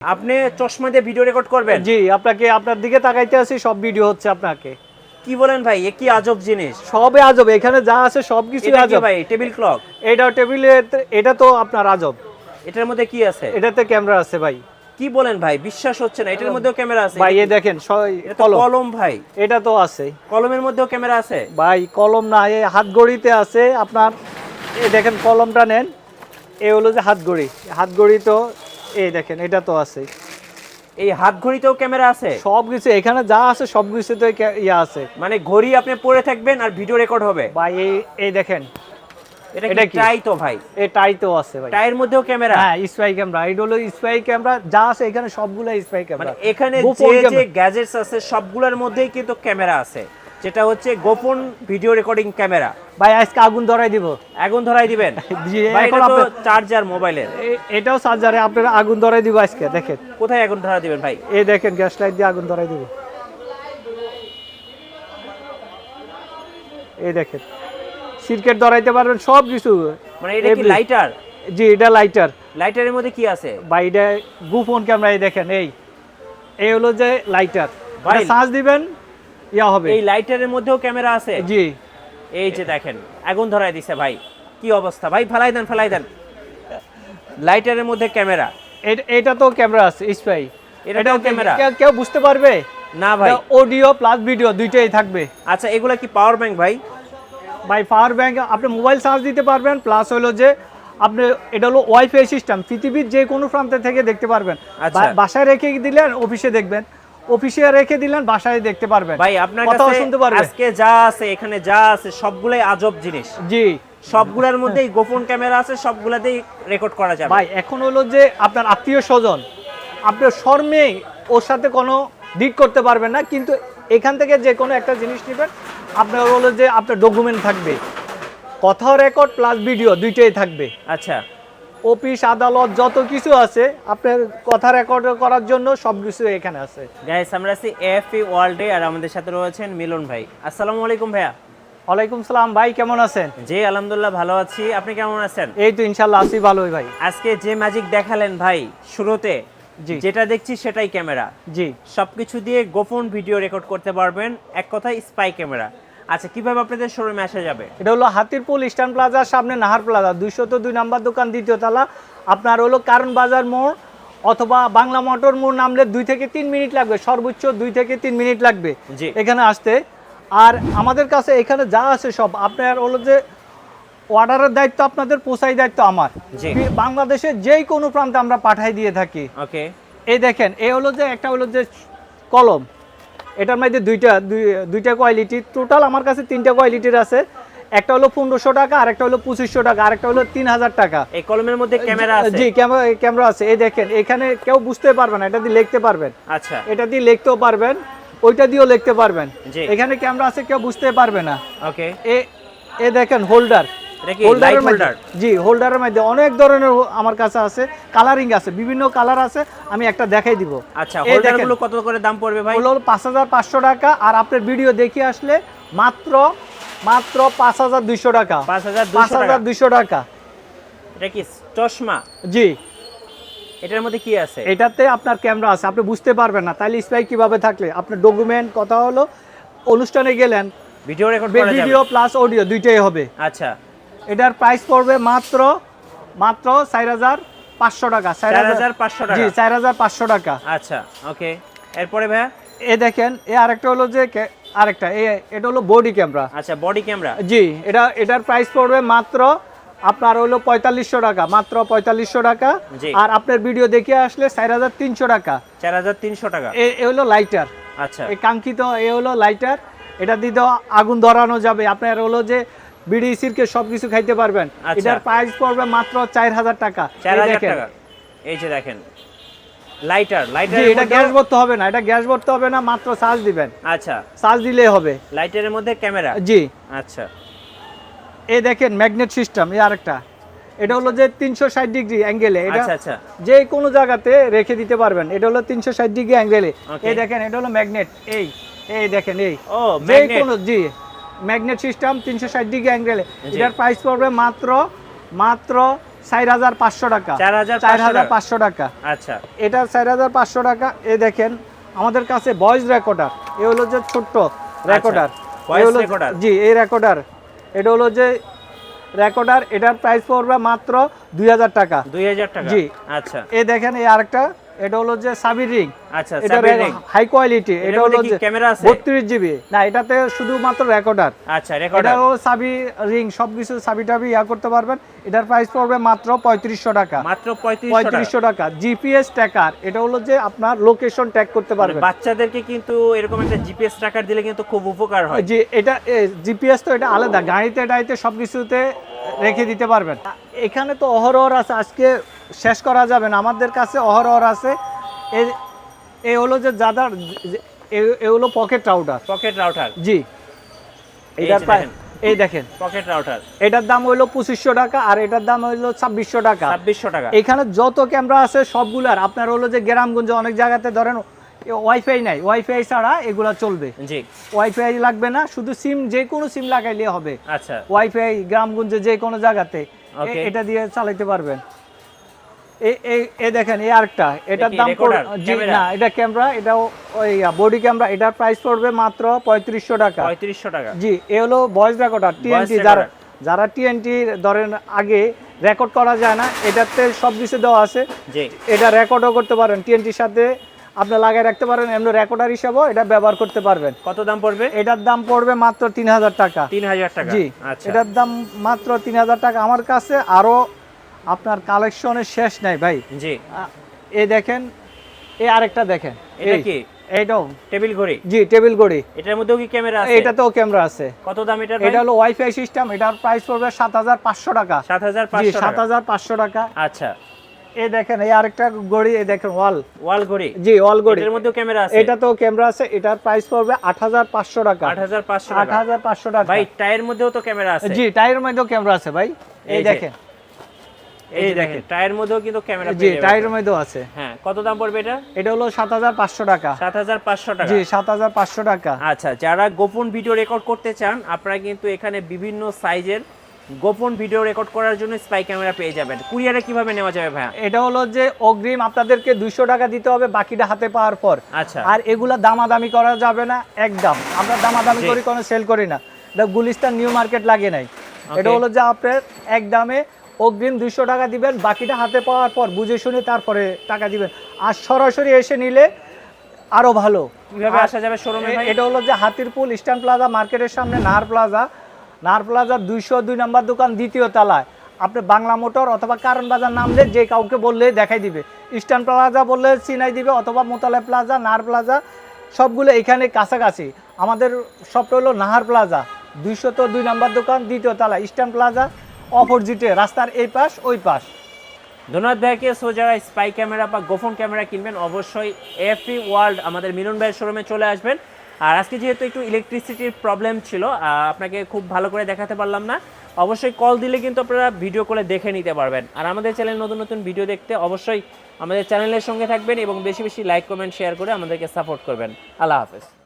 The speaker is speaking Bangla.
আপনি চশমা দিয়ে ভিডিও রেকর্ড করবেন? জি আপনাকে আপনার দিকে তাকাইতে আছি সব ভিডিও হচ্ছে আপনাকে। কি বলেন ভাই এ কি আজব জিনিস? সবে আজব এখানে যা আছে সব কিছু আজব। ভাই টেবিল ক্লক এটা টেবিলে এটা তো আপনার আজব। এটার মধ্যে কি আছে? এটাতে ক্যামেরা আছে ভাই। কি বলেন ভাই বিশ্বাস হচ্ছে না এটার মধ্যেও ক্যামেরা আছে। ভাই এ দেখেন কলম। ভাই। এটা তো আছে। কলমের মধ্যেও ক্যামেরা আছে? ভাই কলম না এ হাত ঘড়িতে আছে আপনার। এ দেখেন কলমটা নেন। এ হলো যে হাত ঘড়ি হাত ঘড়ি তো এই দেখেন এটা তো আছে এই হাত ঘড়িতেও ক্যামেরা আছে? সব কিছু এখানে যা আছে সব কিছুতে ইয়া আছে। মানে ঘড়ি আপনি পরে থাকবেন আর ভিডিও রেকর্ড হবে? ভাই এই এই দেখেন। এটা কি? টাই তো ভাই? এই টাই তো আছে ভাই। টাইয়ের মধ্যেও ক্যামেরা? হ্যাঁ স্পাই ক্যামেরা। এটা হলো স্পাই ক্যামেরা। যা আছে এখানে সবগুলো স্পাই মানে ক্যামেরা। এখানে যে যে গ্যাজেটস আছে সবগুলোর মধ্যেই কিন্তু ক্যামেরা আছে। যেটা হচ্ছে গোপন ভিডিও রেকর্ডিং ক্যামেরা। ভাই আজকে আগুন ধরাই দিব। আগুন ধরাই দিবেন। এখন চার্জার মোবাইলের এটাও চার্জারে আপনার আগুন ধরাই দিব আজকে দেখেন। কোথায় আগুন ধরা দিবেন ভাই? এই দেখেন গ্যাস লাইট দিয়ে আগুন ধরাই দিব। এই দেখেন সিরকেট ধরাইতে পারবেন সব কিছু। মানে এটা কি লাইটার জি এটা লাইটার লাইটারের মধ্যে কি আছে? ভাই এটা গোপন ক্যামেরা এই দেখেন এই। এই হলো যে লাইটার ভাই- চার্জ দিবেন ইয়া হবে। এই লাইটারের মধ্যেও ক্যামেরা আছে? জি। এই যে দেখেন আগুন ধরাই দিছে ভাই। কি অবস্থা? ভাই ফেলাই দেন ফেলাই দেন। লাইটারের মধ্যে ক্যামেরা এটা- এটা তো ক্যামেরা আছে স্পাই এটাও ক্যামেরা? কেউ বুঝতে পারবে? না ভাই। অডিও প্লাস ভিডিও দুইটাই থাকবে। আচ্ছা এগুলা কি পাওয়ার ব্যাংক ভাই? ভাই পাওয়ার ব্যাংক আপনি মোবাইল চার্জ দিতে পারবেন প্লাস হলো যে আপনি এটা হলো ওয়াইফাই সিস্টেম পৃথিবীর যে কোনো প্রান্তে থেকে দেখতে পারবেন। আচ্ছা। বাসায় রেখে দিলেন অফিসে দেখবেন। অফিসে রেখে দিলেন বাসায় দেখতে পারবেন। ভাই আপনার কাছে শুনতে পারবে। আজকে যা আছে এখানে যা আছে সবগুলাই আজব জিনিস। জি। সবগুলোর মধ্যেই গোপন ক্যামেরা আছে সবগুলাতেই রেকর্ড করা যাবে। ভাই এখন হলো যে আপনার আত্মীয় স্বজন আপনার শর্মে ওর সাথে কোনো ডিট করতে পারবেন না কিন্তু এখান থেকে যে কোনো একটা জিনিস নেবেন। আপনার হলো যে আপনার ডকুমেন্ট থাকবে। কথাও রেকর্ড প্লাস ভিডিও দুইটাই থাকবে। আচ্ছা। অফিস আদালত যত কিছু আছে আপনার কথা রেকর্ড করার জন্য সব কিছু এখানে আছে। গাইস আমরা আছি এএফপি ওয়ার্ল্ডে আর আমাদের সাথে রয়েছেন মিলন ভাই। আসসালামু আলাইকুম ভাইয়া। ওয়ালাইকুম সালাম ভাই কেমন আছেন? জি আলহামদুলিল্লাহ ভালো আছি। আপনি কেমন আছেন? এই তো ইনশাল্লাহ আছি ভালোই ভাই। আজকে যে ম্যাজিক দেখালেন ভাই শুরুতে জি। যেটা দেখছি সেটাই ক্যামেরা জি। সবকিছু দিয়ে গোপন ভিডিও রেকর্ড করতে পারবেন। এক কথায় স্পাই ক্যামেরা আচ্ছা কীভাবে আপনাদের শোরুমে আসা যাবে? এটা হলো হাতিরপুল ইস্টার্ন প্লাজার সামনে নাহার প্লাজা। দুইশত দুই নাম্বার দোকান দ্বিতীয় তলা। আপনার হলো কারণ বাজার মোড় অথবা বাংলা মোটর মোড় নামলে দুই থেকে তিন মিনিট লাগবে। সর্বোচ্চ দুই থেকে তিন মিনিট লাগবে। এখানে আসতে। আর আমাদের কাছে এখানে যা আছে সব আপনার হলো যে অর্ডারের দায়িত্ব আপনাদের পোষাই দায়িত্ব আমার। বাংলাদেশের যেই কোনো প্রান্তে আমরা পাঠাই দিয়ে থাকি। ওকে এই দেখেন এই হলো যে একটা হলো যে কলম। এটার মধ্যে দুইটা দুই- দুইটা কোয়ালিটি টোটাল আমার কাছে তিনটা কোয়ালিটির আছে। একটা হলো পনেরোশো টাকা আর একটা হলো পঁচিশশো টাকা আর একটা হলো তিন হাজার টাকা। এই কলমের মধ্যে ক্যামেরা আছে? জি ক্যামেরা ক্যামেরা আছে। এই দেখেন এখানে কেউ বুঝতে পারবে না এটা দিয়ে লিখতে পারবেন। আচ্ছা। এটা দিয়ে লিখতেও পারবেন ওইটা দিয়েও লিখতে পারবেন। জি। এখানে ক্যামেরা আছে কেউ বুঝতে পারবে না। ওকে এ এ দেখেন হোল্ডার হোল্ডার জি হোল্ডারের মধ্যে অনেক ধরনের আমার কাছে আছে। কালারিং আছে বিভিন্ন কালার আছে আমি একটা দেখাই দিব। আচ্ছা এই হোল্ডার দেখেন, গুলো কত করে দাম পড়বে ভাই? হলো পাঁচ হাজার পাঁচশো টাকা আর আপনার ভিডিও দেখে আসলে মাত্র মাত্র পাঁচ হাজার দুইশো টাকা। 5200 পাঁচ টাকা। হাজার দুইশো টাকা। এটা কি চশমা? জি। এটার মধ্যে কি আছে? এটাতে আপনার ক্যামেরা আছে আপনি বুঝতে পারবেন না। তাহলে স্পাই কীভাবে থাকলে? আপনার ডকুমেন্ট কথা হলো অনুষ্ঠানে গেলেন। Video record video plus audio দুইটাই হবে। আচ্ছা। এটার প্রাইস পড়বে মাত্র মাত্র চার হাজার পাঁচশো টাকা। চার হাজার 4500 টাকা। জি চার হাজার পাঁচশো টাকা। আচ্ছা ওকে। এরপরে ভাইয়া? এ দেখেন এ আরেকটা হলো যে আরেকটা এ এটা হলো বডি ক্যামেরা আচ্ছা বডি ক্যামেরা জি এটা এটার প্রাইস পড়বে মাত্র আপনার হলো পঁয়তাল্লিশশো টাকা মাত্র পঁয়তাল্লিশশো টাকা। আর আপনার ভিডিও দেখে আসলে চার হাজার তিনশো টাকা। চার হাজার তিনশো টাকা। এ এ হলো লাইটার আচ্ছা। এই কাঙ্ক্ষিত এ হলো লাইটার এটা দিতে আগুন ধরানো যাবে। আপনার হলো যে বিড়ি সিরকে সব কিছু খাইতে পারবেন। আচ্ছা। এটার প্রাইস পড়বে মাত্র চার হাজার টাকা। চার হাজার। টাকা। এই যে দেখেন। লাইটার লাইটার এটা গ্যাস ভরতে হবে না এটা গ্যাস ভরতে হবে না মাত্র চার্জ দিবেন। আচ্ছা। চার্জ দিলেই হবে। লাইটারের মধ্যে ক্যামেরা জি। আচ্ছা। এই দেখেন ম্যাগনেট সিস্টেম এই আরেকটা। এটা হলো যে তিনশো ষাট ডিগ্রি অ্যাঙ্গেলে এটা আচ্ছা আচ্ছা। যে কোনো জায়গাতে রেখে দিতে পারবেন। এটা হলো তিনশো ষাট ডিগ্রি অ্যাঙ্গেলে এই দেখেন এটা হলো ম্যাগনেট এই এই দেখেন এই। ও যে কোনো জি। ম্যাগনেট সিস্টেম তিনশো ষাট ডিগ্রি অ্যাঙ্গেলে। এটার প্রাইস পড়বে মাত্র মাত্র চার হাজার পাঁচশো টাকা। চার হাজার পাঁচশো টাকা। আচ্ছা। এটা চার হাজার পাঁচশো টাকা। এ দেখেন আমাদের কাছে ভয়েস রেকর্ডার এ হলো যে ছোট্ট রেকর্ডার জি এই রেকর্ডার এটা হলো যে রেকর্ডার এটার প্রাইস পড়বে মাত্র দুই হাজার টাকা। দুই হাজার টাকা। জি। আচ্ছা। এ দেখেন এই আরেকটা এটা হলো যে সাবি রিং আচ্ছা এটা হাই কোয়ালিটি এটা হলো যে ক্যামেরা আছে? বত্রিশ জিবি না এটাতে শুধুমাত্র রেকর্ডার আচ্ছা রেকর্ডার হলো সাবি রিং সবকিছু সাবি টাবি ইয়া করতে পারবেন। এটার প্রাইস পড়বে মাত্র পঁয়ত্রিশশো টাকা। মাত্র পঁয়ত্রিশশো টাকা? জিপিএস ট্র্যাকার এটা হলো যে আপনার লোকেশন ট্যাগ করতে মানে পারবেন। বাচ্চাদেরকে কিন্তু এরকম একটা জিপিএস ট্র্যাকার দিলে কিন্তু খুব উপকার হয়। জি এটা জিপিএস তো এটা আলাদা। গাড়িতে টাইতে সব কিছুতে রেখে দিতে পারবেন। এখানে তো অহরহর আছে। আজকে শেষ করা যাবে না। আমাদের কাছে অহরহর আছে। এ এ হলো যে যাদার এ- হলো পকেট রাউটার পকেট রাউটার জি। এই এটার প্রায় এই দেখেন। পকেট রাউটার এটার দাম হইল পঁচিশশো টাকা আর এটার দাম হইল ছাব্বিশশো টাকা। ছাব্বিশশো টাকা। এখানে যত ক্যামেরা আছে সবগুলার আপনার হলো যে গ্রামগঞ্জে অনেক জায়গাতে ধরেন ওয়াইফাই নাই। ওয়াইফাই ছাড়া এগুলা চলবে। জি। ওয়াইফাই লাগবে না শুধু সিম যে কোনো সিম লাগাইলে হবে। আচ্ছা। ওয়াইফাই গ্রামগঞ্জে যে কোনো জায়গাতে এটা দিয়ে চালাতে পারবেন। এই এই এ দেখেন এই আরেকটা। এটার দাম? জি না এটা ক্যামেরা এটা ওই বডি ক্যামেরা এটার প্রাইস পড়বে মাত্র পঁয়ত্রিশশো টাকা। পঁয়ত্রিশশো টাকা। জি এ হলো ভয়েস রেকর্ডার টিএনটি যারা যারা টিএনটি ধরেন আগে রেকর্ড করা যায় না এটাতে সব কিছু দেওয়া আছে। এটা রেকর্ডও করতে পারেন টিএনটির সাথে আপনি লাগাই রাখতে পারেন এমনি রেকর্ডার হিসাবেও এটা ব্যবহার করতে পারবেন। কত দাম পড়বে? এটার দাম পড়বে মাত্র তিন হাজার টাকা। তিন হাজার টাকা। জি আচ্ছা। এটার দাম মাত্র তিন হাজার টাকা। আমার কাছে আরও আপনার কালেকশনের শেষ নাই ভাই। জি। এই দেখেন এই আরেকটা দেখেন। এটা এই- কি? এইটাও। টেবিল ঘড়ি? জি টেবিল ঘড়ি। এটার মধ্যেও কি ক্যামেরা আছে? এটাতেও ক্যামেরা আছে। কত দাম এটার এটা হলো ওয়াইফাই সিস্টেম এটার প্রাইস পড়বে সাত হাজার পাঁচশো টাকা। সাত হাজার জি পাঁচশো সাত টাকা। আচ্ছা। এই দেখেন এই আরেকটা গড়ি এই দেখেন ওয়াল। ওয়াল ঘড়ি? জি ওয়াল গড়ি এটার মধ্যেও ক্যামেরা আছে? এটা তো ক্যামেরা আছে এটার প্রাইস পড়বে আট হাজার পাঁচশো টাকা। আট হাজার পাঁচশো আট টাকা হাজার পাঁচশো টাকা। ভাই টায়ার মধ্যেও তো ক্যামেরা আছে। জি টায়ারের মধ্যেও ক্যামেরা আছে ভাই। এই দেখেন। এই দেখেন টায়ার মধ্যেও কিন্তু ক্যামেরা জি টায়ারের মধ্যেও আছে। হ্যাঁ কত দাম পড়বে এটা? এটা হলো সাত হাজার পাঁচশো টাকা। সাত হাজার পাঁচশো টাকা। জি সাত হাজার পাঁচশো টাকা। আচ্ছা যারা গোপন ভিডিও রেকর্ড করতে চান আপনারা কিন্তু এখানে বিভিন্ন সাইজের গোপন ভিডিও রেকর্ড করার জন্য স্পাই ক্যামেরা পেয়ে যাবেন। কুরিয়ারে কীভাবে নেওয়া যাবে ভাইয়া? এটা হলো যে অগ্রিম আপনাদেরকে দুইশো টাকা দিতে হবে বাকিটা হাতে পাওয়ার পর। আচ্ছা। আর এগুলা দামাদামি করা যাবে না একদম। আমরা দামাদামি করি কোনো সেল করি না। এটা গুলিস্তান নিউ মার্কেট লাগে নাই। এটা. হলো যে আপনার এক দামে অগ্রিম দুইশো টাকা দিবেন বাকিটা হাতে পাওয়ার পর বুঝে শুনে তারপরে টাকা দিবেন। আর সরাসরি এসে নিলে আরও ভালো। কীভাবে আসা যাবে শোরুমে এটা হলো যে হাতিরপুল ইস্টার্ন প্লাজা মার্কেটের সামনে নাহার প্লাজা নাহার প্লাজার দুইশো দুই নম্বর দোকান দ্বিতীয় তলায়। আপনি বাংলা মোটর অথবা কারণ বাজার নামলে যে কাউকে বললে দেখাই দিবে। ইস্টার্ন প্লাজা বললে চিনাই দিবে অথবা মোতালে প্লাজা নাহার প্লাজা সবগুলো এখানে কাছাকাছি। আমাদের সবটা হলো নাহার প্লাজা দুইশো তো দুই নম্বর দোকান দ্বিতীয় তলা ইস্টার্ন প্লাজা অপোজিটে রাস্তার এই পাশ, ওই পাশ। ধন্যবাদ ভাইকে সো যারা স্পাই ক্যামেরা বা গোপন ক্যামেরা কিনবেন। অবশ্যই এফি ওয়ার্ল্ড আমাদের মিলন ভাইয়ের শোরুমে চলে আসবেন। আর আজকে যেহেতু একটু ইলেকট্রিসিটির প্রবলেম ছিল আপনাকে খুব ভালো করে দেখাতে পারলাম না। অবশ্যই কল দিলে কিন্তু আপনারা ভিডিও করে দেখে নিতে পারবেন। আর আমাদের চ্যানেল নতুন নতুন ভিডিও দেখতে অবশ্যই আমাদের চ্যানেলের সঙ্গে থাকবেন এবং বেশি বেশি লাইক কমেন্ট শেয়ার করে আমাদেরকে সাপোর্ট করবেন। আল্লাহ হাফেজ।